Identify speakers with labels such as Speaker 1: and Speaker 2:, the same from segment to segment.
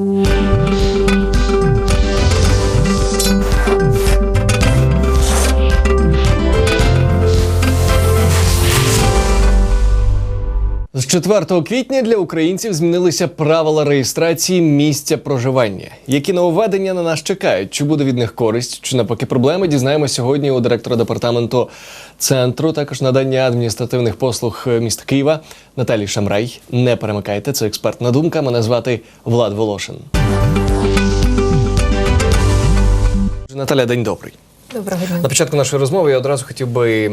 Speaker 1: З 4 квітня для українців змінилися правила реєстрації місця проживання. Які нововведення на нас чекають? Чи буде від них користь, чи навпаки проблеми? Дізнаємося сьогодні у директора департаменту центру, також надання адміністративних послуг міста Києва Наталії Шамрай. Не перемикайте, це експертна думка. Мене звати Влад Волошин. Наталя, день добрий.
Speaker 2: Доброго дня.
Speaker 1: На початку нашої розмови я одразу хотів би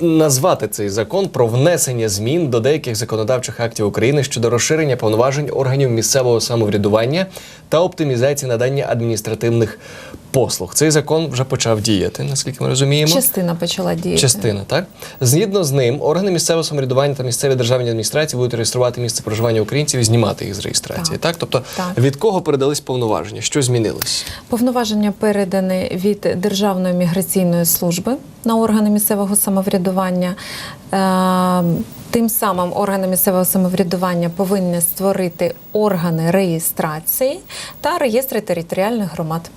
Speaker 1: назвати цей закон про внесення змін до деяких законодавчих актів України щодо розширення повноважень органів місцевого самоврядування та оптимізації надання адміністративних послуг. Цей закон вже почав діяти, наскільки ми розуміємо.
Speaker 2: Частина почала діяти.
Speaker 1: Частина, так згідно з ним, органи місцевого самоврядування та місцеві державні адміністрації будуть реєструвати місце проживання українців і знімати їх з реєстрації. Так,
Speaker 2: Так.
Speaker 1: тобто
Speaker 2: Так.
Speaker 1: від кого передались повноваження? Що змінилось?
Speaker 2: Повноваження передані від Державної міграційної служби на органи місцевого самоврядування. Е, Тим самим органи місцевого самоврядування повинні створити органи реєстрації та реєстри територіальних громад.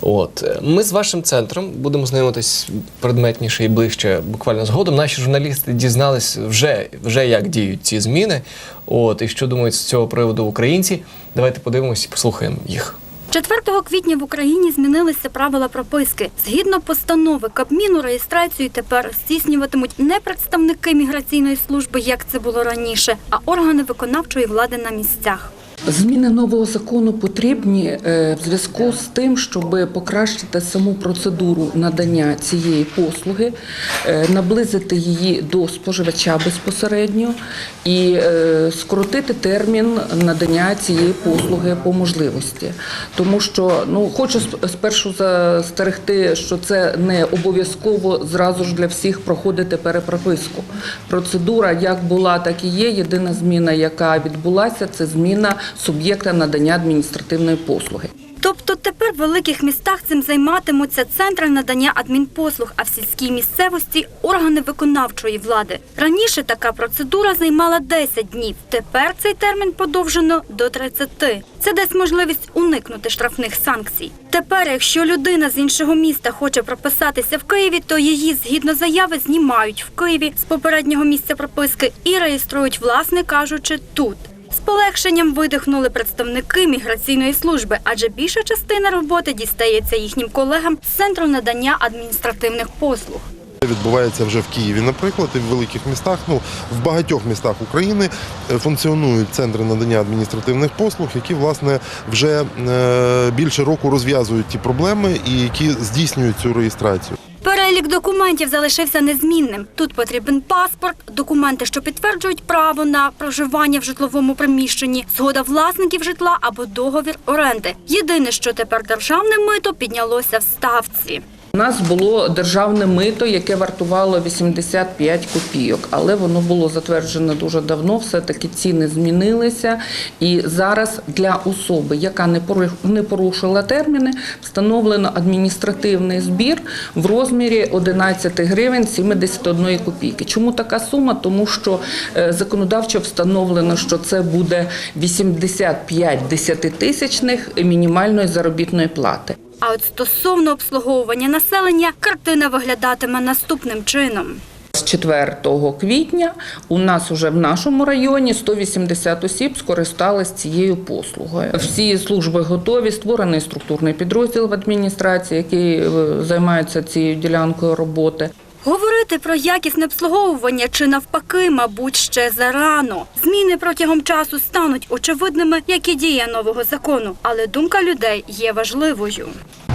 Speaker 1: От ми з вашим центром будемо знайомитись предметніше і ближче буквально згодом. Наші журналісти дізнались вже, вже як діють ці зміни. От і що думають з цього приводу українці. Давайте подивимось і послухаємо їх.
Speaker 3: 4 квітня в Україні змінилися правила прописки. Згідно постанови Кабміну, реєстрацію тепер здійснюватимуть не представники міграційної служби, як це було раніше, а органи виконавчої влади на місцях.
Speaker 4: Зміни нового закону потрібні е, в зв'язку з тим, щоб покращити саму процедуру надання цієї послуги, е, наблизити її до споживача безпосередньо і е, скоротити термін надання цієї послуги по можливості. Тому що ну хочу спершу застерегти, що це не обов'язково зразу ж для всіх проходити перепрописку. Процедура як була, так і є. Єдина зміна, яка відбулася, це зміна суб'єкта надання адміністративної послуги.
Speaker 3: Тобто тепер в великих містах цим займатимуться центри надання адмінпослуг, а в сільській місцевості органи виконавчої влади. Раніше така процедура займала 10 днів. Тепер цей термін подовжено до 30. Це дасть можливість уникнути штрафних санкцій. Тепер, якщо людина з іншого міста хоче прописатися в Києві, то її згідно заяви знімають в Києві з попереднього місця прописки і реєструють, власне кажучи, тут. З полегшенням видихнули представники міграційної служби, адже більша частина роботи дістається їхнім колегам з центру надання адміністративних послуг.
Speaker 5: Відбувається вже в Києві, наприклад, і в великих містах. Ну в багатьох містах України е, функціонують центри надання адміністративних послуг, які власне вже е, більше року розв'язують ті проблеми і які здійснюють цю реєстрацію.
Speaker 3: Перелік документів залишився незмінним. Тут потрібен паспорт, документи, що підтверджують право на проживання в житловому приміщенні, згода власників житла або договір оренди. Єдине, що тепер державне мито піднялося в ставці.
Speaker 4: У нас було державне мито, яке вартувало 85 копійок, але воно було затверджено дуже давно. Все таки ціни змінилися. І зараз для особи, яка не пору- порушила терміни, встановлено адміністративний збір в розмірі 11 гривень 71 копійки. Чому така сума? Тому що е, законодавчо встановлено, що це буде 85 десятитисячних мінімальної заробітної плати.
Speaker 3: А от стосовно обслуговування населення, картина виглядатиме наступним чином.
Speaker 4: З 4 квітня у нас уже в нашому районі 180 осіб скористались цією послугою. Всі служби готові, створений структурний підрозділ в адміністрації, який е, займається цією ділянкою роботи.
Speaker 3: Говорити про якісне обслуговування чи навпаки, мабуть, ще зарано. Зміни протягом часу стануть очевидними, як і дія нового закону, але думка людей є важливою.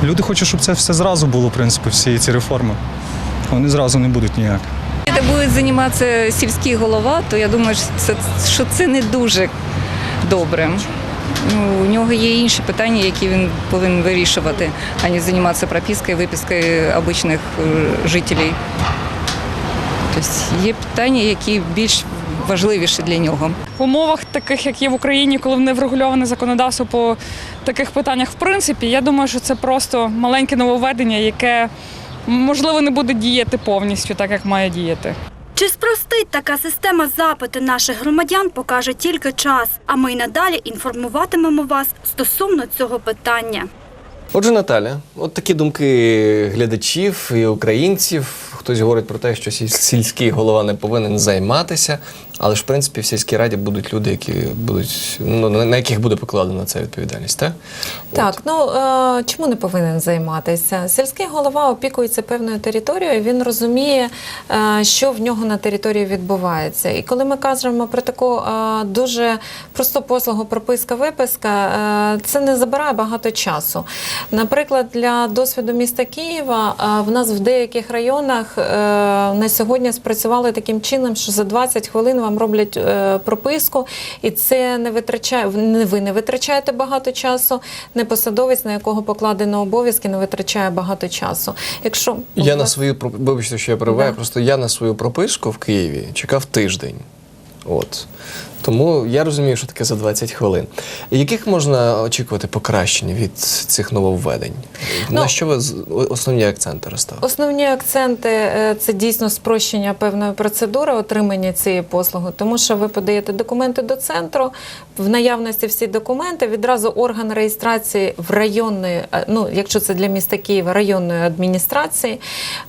Speaker 6: Люди хочуть, щоб це все зразу було, в принципі, всі ці реформи. Вони зразу не будуть ніяк.
Speaker 7: Це буде займатися сільський голова, то я думаю, що це, що це не дуже добре. Ну, у нього є інші питання, які він повинен вирішувати, а не займатися пропискою, випискою обичних е, жителів. Тобто є питання, які більш важливіші для нього.
Speaker 8: в умовах, таких як є в Україні, коли не врегульоване законодавство по таких питаннях, в принципі, я думаю, що це просто маленьке нововведення, яке можливо не буде діяти повністю так, як має діяти.
Speaker 3: Чи спростить така система запити наших громадян, покаже тільки час. А ми й надалі інформуватимемо вас стосовно цього питання.
Speaker 1: Отже, Наталя, от такі думки глядачів і українців. Хтось говорить про те, що сіль- сільський голова не повинен займатися, але ж в принципі в сільській раді будуть люди, які будуть ну на яких буде покладена ця відповідальність, так?
Speaker 2: Так, ну е, чому не повинен займатися? Сільський голова опікується певною територією. Він розуміє, е, що в нього на території відбувається. І коли ми кажемо про таку е, дуже просту послугу прописка виписка, е, це не забирає багато часу. Наприклад, для досвіду міста Києва е, в нас в деяких районах е, на сьогодні спрацювали таким чином, що за 20 хвилин вам роблять е, прописку, і це не витрачає ви не витрачаєте багато часу, не посадовець, на якого покладено обов'язки, не витрачає багато часу. Якщо
Speaker 1: Я на свою вибачте, що я перебуваю,
Speaker 2: Да.
Speaker 1: просто я на свою прописку в Києві чекав тиждень. От. Тому я розумію, що таке за 20 хвилин. Яких можна очікувати покращень від цих нововведень? на
Speaker 2: Ну,
Speaker 1: що ви основні акценти розставили?
Speaker 2: Основні акценти е, це дійсно спрощення певної процедури отримання цієї послуги, тому що ви подаєте документи до центру, в наявності всі документи, відразу орган реєстрації в районної, е, ну якщо це для міста Києва, районної адміністрації,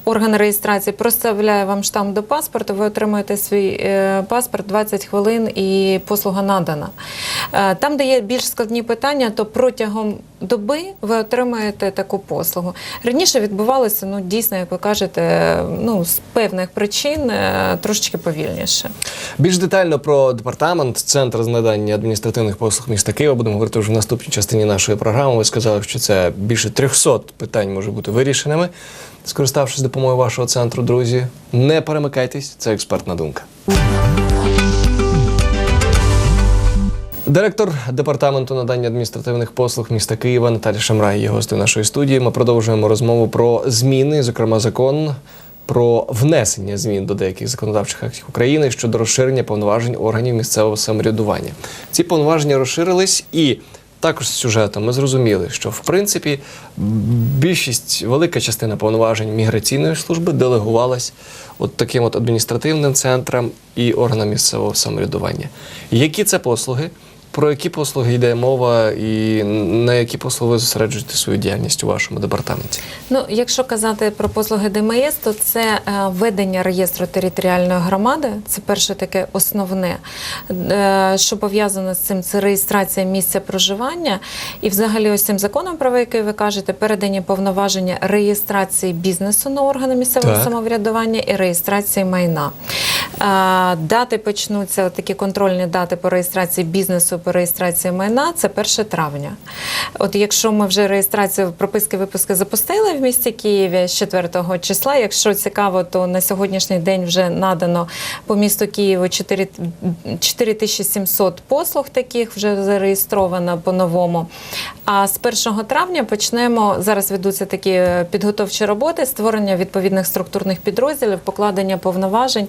Speaker 2: орган реєстрації проставляє вам штамп до паспорту, ви отримуєте свій е, паспорт 20 хвилин і послуга надана. Е, Там, де є більш складні питання, то протягом доби ви отримаєте таку послугу. Раніше відбувалося, ну дійсно, як ви кажете, ну з певних причин е, трошечки повільніше.
Speaker 1: Більш детально про департамент, центр з надання адміністративних послуг міста Києва будемо говорити вже в наступній частині нашої програми. Ви сказали, що це більше 300 питань може бути вирішеними. Скориставшись допомогою вашого центру, друзі, не перемикайтесь, це експертна думка. Директор департаменту надання адміністративних послуг міста Києва Наталя Шамрай є гостею нашої студії. Ми продовжуємо розмову про зміни, зокрема закон про внесення змін до деяких законодавчих актів України щодо розширення повноважень органів місцевого самоврядування. Ці повноваження розширились і. Також з сюжету ми зрозуміли, що в принципі більшість, велика частина повноважень міграційної служби делегувалась от таким от адміністративним центрам і органам місцевого самоврядування. Які це послуги? Про які послуги йде мова, і на які послуги ви зосереджуєте свою діяльність у вашому департаменті?
Speaker 2: Ну, якщо казати про послуги ДМС, то це е, ведення реєстру територіальної громади. Це перше таке основне, Е, що пов'язано з цим, це реєстрація місця проживання. І взагалі ось цим законом, про який ви кажете, передані повноваження реєстрації бізнесу на органи місцевого
Speaker 1: Так.
Speaker 2: самоврядування і реєстрації майна. Дати почнуться такі контрольні дати по реєстрації бізнесу, по реєстрації майна. Це 1 травня. От якщо ми вже реєстрацію прописки випуски запустили в місті Києві з 4 числа. Якщо цікаво, то на сьогоднішній день вже надано по місту Києву 4 4700 послуг таких вже зареєстровано по-новому. А з 1 травня почнемо зараз ведуться такі е, підготовчі роботи, створення відповідних структурних підрозділів, покладення повноважень,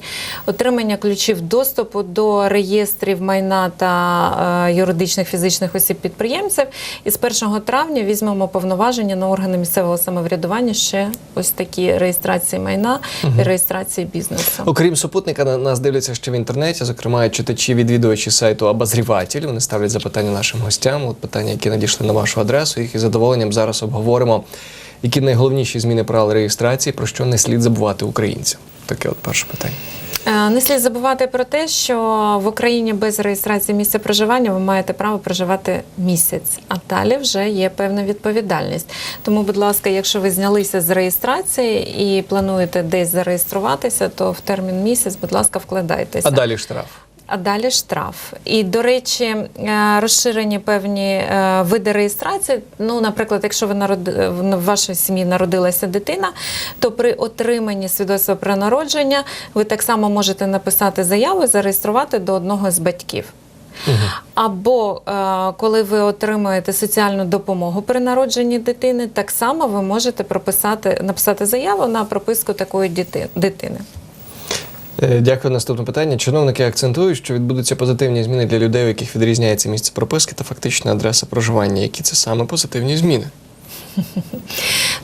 Speaker 2: отримання ключів доступу до реєстрів майна та е, юридичних фізичних осіб підприємців. І з 1 травня візьмемо повноваження на органи місцевого самоврядування ще ось такі реєстрації майна і реєстрації бізнесу.
Speaker 1: Окрім супутника, на нас дивляться ще в інтернеті, зокрема читачі, відвідувачі сайту Обозріватель. Вони ставлять запитання нашим гостям. От питання, які надійшли на вашу адресу. Їх із задоволенням зараз обговоримо. Які найголовніші зміни правил реєстрації, про що не слід забувати українцям? Таке от перше питання.
Speaker 2: Е, Не слід забувати про те, що в Україні без реєстрації місця проживання ви маєте право проживати місяць, а далі вже є певна відповідальність. Тому, будь ласка, якщо ви знялися з реєстрації і плануєте десь зареєструватися, то в термін місяць, будь ласка, вкладайтеся.
Speaker 1: А далі штраф.
Speaker 2: А далі штраф. І, до речі, е, розширені певні е, види реєстрації. Ну, наприклад, якщо ви народи... в вашій сім'ї народилася дитина, то при отриманні свідоцтва про народження ви так само можете написати заяву і зареєструвати до одного з батьків. Або е, коли ви отримуєте соціальну допомогу при народженні дитини, так само ви можете прописати, написати заяву на прописку такої дитини.
Speaker 1: Е, Дякую. Наступне питання. Чиновники акцентують, що відбудуться позитивні зміни для людей, у яких відрізняється місце прописки та фактична адреса проживання. Які це саме позитивні зміни?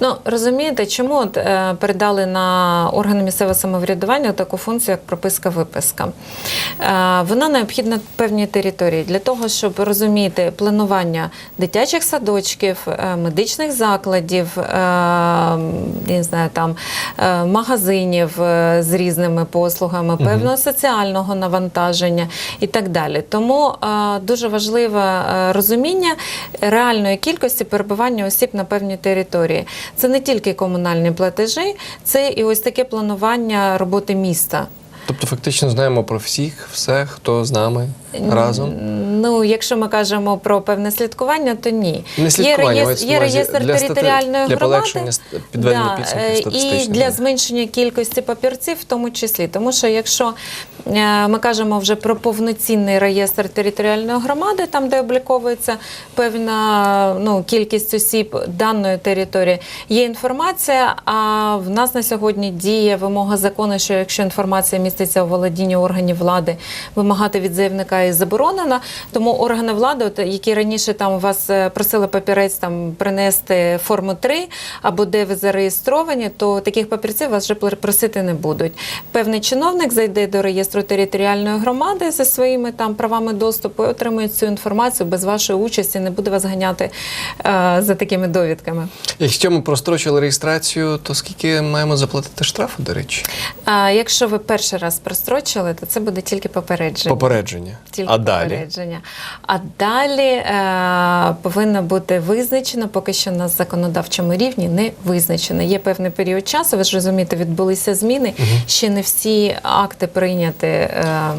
Speaker 2: Ну розумієте, чому от, е, передали на органи місцевого самоврядування таку функцію, як прописка виписка? Е, вона необхідна певній території для того, щоб розуміти планування дитячих садочків, е, медичних закладів, е, не знаю, там е, магазинів е, з різними послугами, певного соціального навантаження і так далі. Тому е, дуже важливе е, розуміння реальної кількості перебування осіб на певній території. Це не тільки комунальні платежі, це і ось таке планування роботи міста.
Speaker 1: Тобто, фактично знаємо про всіх, все, хто з нами разом.
Speaker 2: Ну, якщо ми кажемо про певне слідкування, то ні.
Speaker 1: Не слідкування,
Speaker 2: є, реєстр, є реєстр
Speaker 1: для
Speaker 2: територіальної
Speaker 1: для
Speaker 2: громади.
Speaker 1: полегшення ст- підведення
Speaker 2: е,
Speaker 1: підсумків
Speaker 2: І для зменшення кількості папірців в тому числі. Тому що якщо е, ми кажемо вже про повноцінний реєстр територіальної громади, там, де обліковується певна ну, кількість осіб даної території, є інформація, а в нас на сьогодні діє вимога закону, що якщо інформація міститься у володінні органів влади, вимагати від заявника і заборонена. Тому органи влади, от, які раніше там вас е, просили папірець там принести форму 3 або де ви зареєстровані, то таких папірців вас вже пр- просити не будуть. Певний чиновник зайде до реєстру територіальної громади зі своїми там правами доступу і отримує цю інформацію без вашої участі, не буде вас ганяти е, за такими довідками.
Speaker 1: Якщо ми прострочили реєстрацію, то скільки маємо заплатити штрафу, до речі?
Speaker 2: А якщо ви перший раз прострочили, то це буде тільки попередження.
Speaker 1: Попередження.
Speaker 2: Тільки
Speaker 1: а далі?
Speaker 2: попередження. А далі е, повинно бути визначено, поки що на законодавчому рівні не визначено. Є певний період часу, ви ж розумієте, відбулися зміни. Ще не всі акти прийняті. Е,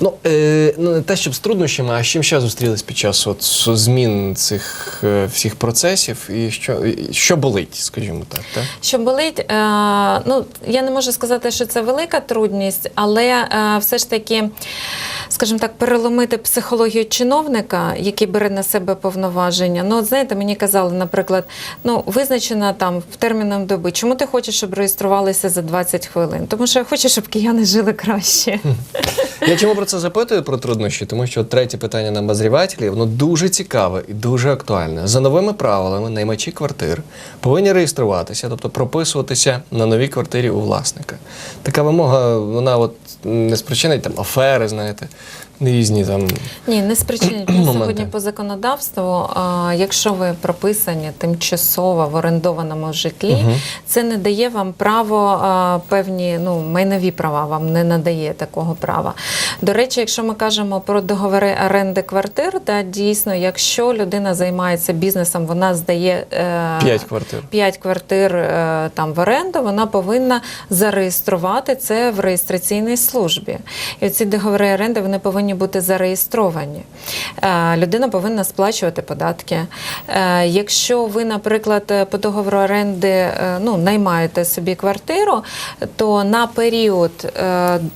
Speaker 1: Ну, е, ну не те, щоб з труднощами, а з чим ще зустрілись під час от, змін цих е, всіх процесів, і що, і що болить, скажімо так. так?
Speaker 2: Що болить, е, ну я не можу сказати, що це велика трудність, але е, все ж таки, скажімо так, переломити психологію чиновника, який бере на себе повноваження. Ну, от знаєте, мені казали, наприклад, ну визначена там в терміном доби. Чому ти хочеш, щоб реєструвалися за 20 хвилин? Тому що я хочу, щоб кияни жили краще.
Speaker 1: Я чому про це запитую про труднощі? Тому що третє питання на обозрівателі, воно дуже цікаве і дуже актуальне. За новими правилами наймачі квартир повинні реєструватися, тобто прописуватися на новій квартирі у власника. Така вимога, вона от не спричинить там афери, знаєте, різні там.
Speaker 2: Ні, не спричинять. Сьогодні по законодавству, а, якщо ви прописані тимчасово в орендованому житлі, це не дає вам право а, певні ну, майнові права, вам не надає такого права. До речі, якщо ми кажемо про договори оренди квартир, та дійсно, якщо людина займається бізнесом, вона здає е,
Speaker 1: П'ять квартир.
Speaker 2: 5 квартир е, там в оренду, вона повинна зареєструвати це в реєстраційній службі. І ці договори оренди вони повинні бути зареєстровані. Е, Людина повинна сплачувати податки. Е, Якщо ви, наприклад, е, по договору оренди ну, наймаєте собі квартиру, то на період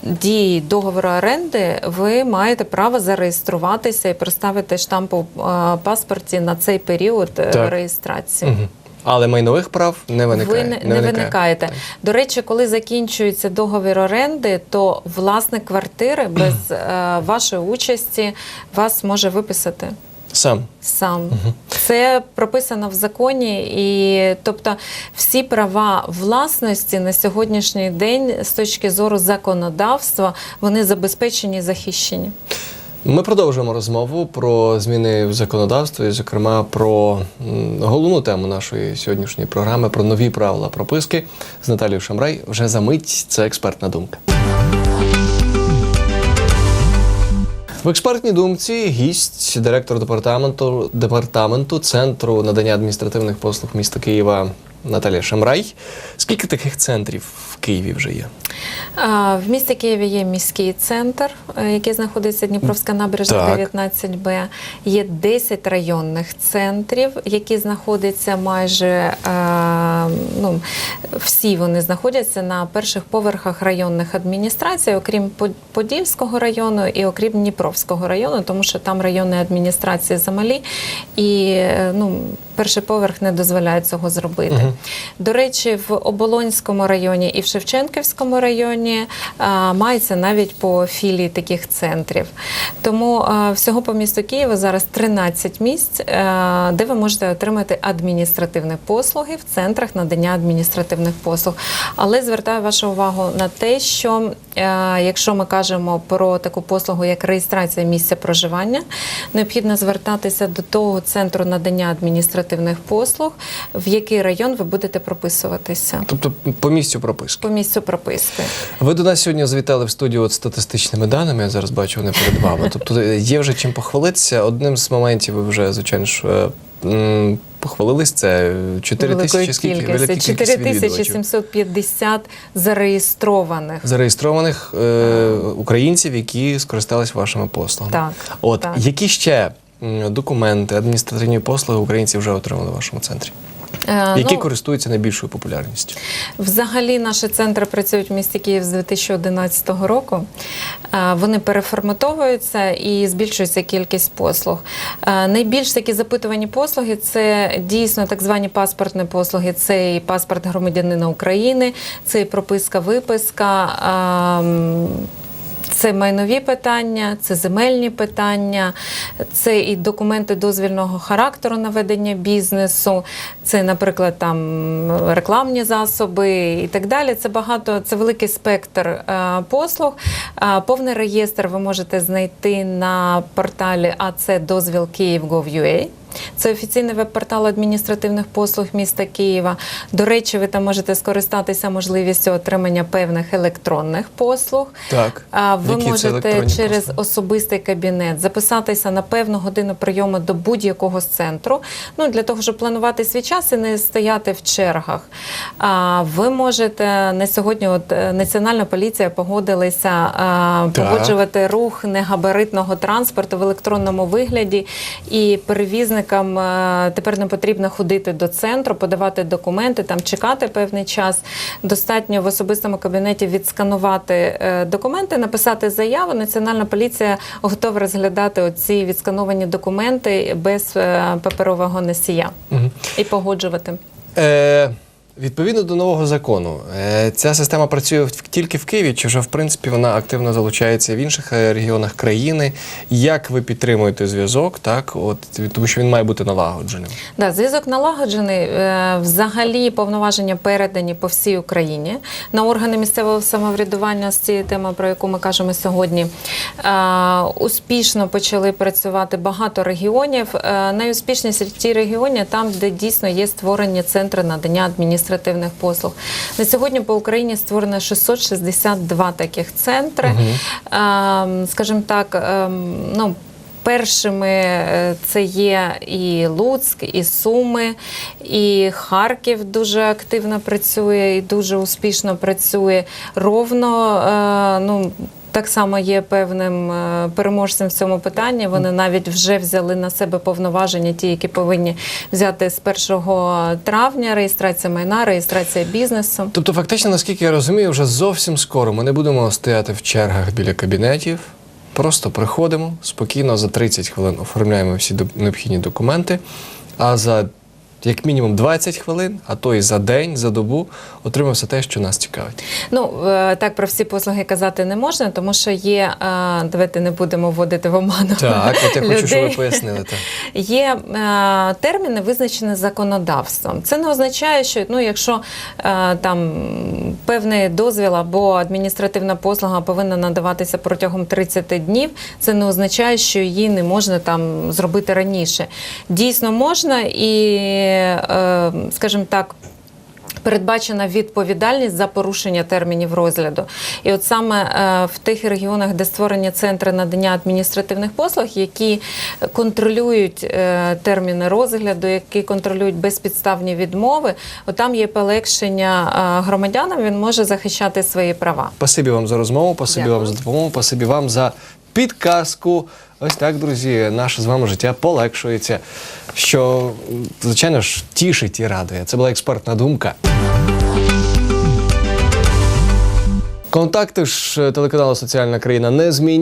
Speaker 2: дії договору оренди ви маєте право зареєструватися і проставити штамп у паспорті на цей період
Speaker 1: Так.
Speaker 2: реєстрації.
Speaker 1: Мгм. Але майнових прав не виникає.
Speaker 2: Ви не, не
Speaker 1: виникає.
Speaker 2: виникаєте. До речі, коли закінчується договір оренди, то власник квартири без е, вашої участі вас може виписати.
Speaker 1: Сам.
Speaker 2: Сам це прописано в законі, і тобто всі права власності на сьогоднішній день з точки зору законодавства вони забезпечені захищені.
Speaker 1: Ми продовжуємо розмову про зміни в законодавстві, зокрема про головну тему нашої сьогоднішньої програми про нові правила прописки з Наталією Шамрай. Вже за мить це експертна думка. В експертній думці гість, директор департаменту департаменту центру надання адміністративних послуг міста Києва Наталія Шамрай. Скільки таких центрів в Києві вже є?
Speaker 2: В місті Києві є міський центр, е, який знаходиться Дніпровська набережна
Speaker 1: Так.
Speaker 2: 19Б. Є 10 районних центрів, які знаходяться майже е, ну, всі вони знаходяться на перших поверхах районних адміністрацій, окрім Подільського району і окрім Дніпровського району, тому що там районні адміністрації замалі і е, ну, перший поверх не дозволяє цього зробити. До речі, в Оболонському районі і в Шевченківському районі а, мається навіть по філії таких центрів. Тому а, всього по місту Києва зараз 13 місць, е, де ви можете отримати адміністративні послуги в центрах надання адміністративних послуг. Але звертаю вашу увагу на те, що е, якщо ми кажемо про таку послугу, як реєстрація місця проживання, необхідно звертатися до того центру надання адміністративних послуг, в який район ви будете прописуватися.
Speaker 1: Тобто по місцю прописки.
Speaker 2: По місцю прописки.
Speaker 1: Ви до нас сьогодні завітали в студію от статистичними даними. Я зараз бачу вони перед вами. Тобто є вже чим похвалитися. Одним з моментів ви вже, звичайно ж, е, похвалились. Це 4 тисячі скільки
Speaker 2: кількості.
Speaker 1: велика кількість відвідувачів.
Speaker 2: 4750 зареєстрованих.
Speaker 1: зареєстрованих е, українців, які скористались вашими послугами.
Speaker 2: Так,
Speaker 1: От
Speaker 2: так.
Speaker 1: які ще документи, адміністративні послуги українці вже отримали в вашому центрі, які
Speaker 2: ну,
Speaker 1: користуються найбільшою популярністю?
Speaker 2: Взагалі наші центри працюють в місті Київ з 2011 року. Е, Вони переформатовуються і збільшується кількість послуг. Е, Найбільш такі запитувані послуги це дійсно так звані паспортні послуги. Це і паспорт громадянина України, це і прописка, виписка. Це майнові питання, це земельні питання, це і документи дозвільного характеру на ведення бізнесу, це, наприклад, там рекламні засоби і так далі. Це багато, це великий спектр е, послуг. Е, повний реєстр ви можете знайти на порталі Київ.gov.ua. Це офіційний веб-портал адміністративних послуг міста Києва. До речі, ви там можете скористатися можливістю отримання певних електронних послуг.
Speaker 1: Так.
Speaker 2: А ви
Speaker 1: Які
Speaker 2: можете через
Speaker 1: послуги?
Speaker 2: особистий кабінет записатися на певну годину прийому до будь-якого з центру. Ну для того, щоб планувати свій час і не стояти в чергах. А ви можете на сьогодні, от е, Національна поліція погодилися а, погоджувати рух негабаритного транспорту в електронному вигляді, і перевізникам е, тепер не потрібно ходити до центру, подавати документи, там чекати певний час. Достатньо в особистому кабінеті відсканувати е, документи, написати заяву. Національна поліція готова розглядати оці відскановані документи без е, паперового носія
Speaker 1: угу.
Speaker 2: і погоджувати.
Speaker 1: Е, відповідно до нового закону, е, ця система працює тільки в Києві, чи вже в принципі вона активно залучається в інших е, регіонах країни? Як ви підтримуєте зв'язок? Так, от тому що він має бути налагодженим.
Speaker 2: Да, зв'язок налагоджений. Е, Взагалі повноваження передані по всій Україні на органи місцевого самоврядування з цієї теми, про яку ми кажемо сьогодні. Успішно почали працювати багато регіонів. Найуспішніші ті регіони там, де дійсно є створені центри надання адміністративних послуг. На сьогодні по Україні створено 662 таких центри. Е, Скажімо так, ем, ну. Першими е, це є і Луцьк, і Суми, і Харків дуже активно працює і дуже успішно працює. Ровно е, ну. Так само є певним е, переможцем в цьому питанні. Вони навіть вже взяли на себе повноваження, ті, які повинні взяти з 1 травня реєстрація майна, реєстрація бізнесу.
Speaker 1: Тобто, фактично, наскільки я розумію, вже зовсім скоро ми не будемо стояти в чергах біля кабінетів. Просто приходимо спокійно за 30 хвилин оформляємо всі необхідні документи, а за як мінімум 20 хвилин, а то і за день, за добу отримаємо все те, що нас цікавить.
Speaker 2: Ну е, так про всі послуги казати не можна, тому що є. е, Давайте не будемо вводити в оману.
Speaker 1: Так, от я хочу, щоб ви пояснили. Так.
Speaker 2: Є е, терміни, визначені законодавством. Це не означає, що ну, якщо там певний дозвіл або адміністративна послуга повинна надаватися протягом 30 днів, це не означає, що її не можна там зробити раніше. Дійсно можна і, е, скажімо так. Передбачена відповідальність за порушення термінів розгляду, і от саме е, в тих регіонах, де створені центри надання адміністративних послуг, які контролюють е, терміни розгляду, які контролюють безпідставні відмови, от там є полегшення громадянам. Він може захищати свої права.
Speaker 1: Спасибі вам за розмову, спасибі
Speaker 2: Дякую.
Speaker 1: вам за допомогу, спасибі вам за підказку. Ось так, друзі, наше з вами життя полегшується, що, звичайно ж, тішить і радує. Це була експертна думка. Контакти ж телеканалу Соціальна країна незмінні.